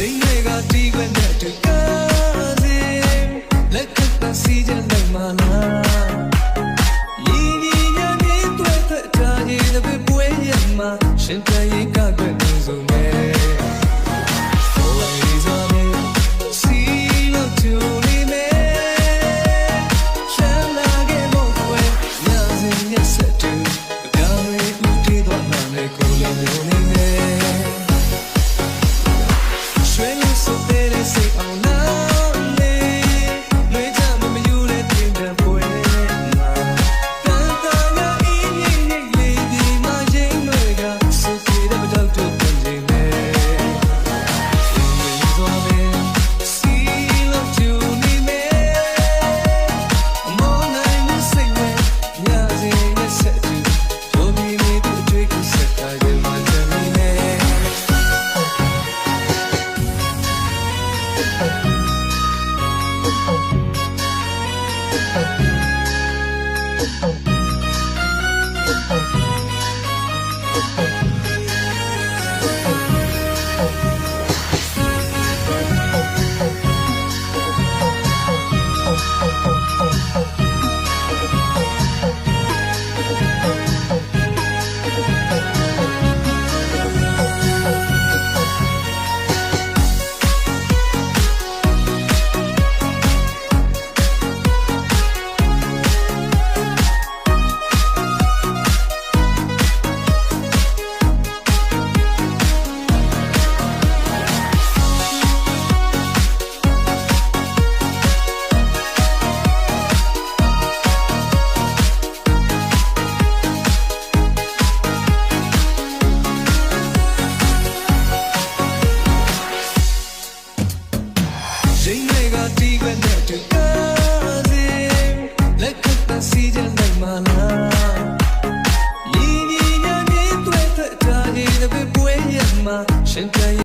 ချိန်တွေကတီးခွင့်တဲ့တူကားစီလက်ကပ်တဲ့စီကြနိုင်မလားညီညီညာညီတွေ့တဲ့တာကြီးတဲ့ပွဲရမှာရှင်ပြရေးကအတွက်နေ Oh. ချိန်တွေကတီးခွင့်တဲ့တူကားစီလက်ကပ်တဲ့စီကြနိုင်မလားညီညီညာညီတွေ့တဲ့တာကြီးတဲ့ပွဲရမှာရှင်ပြ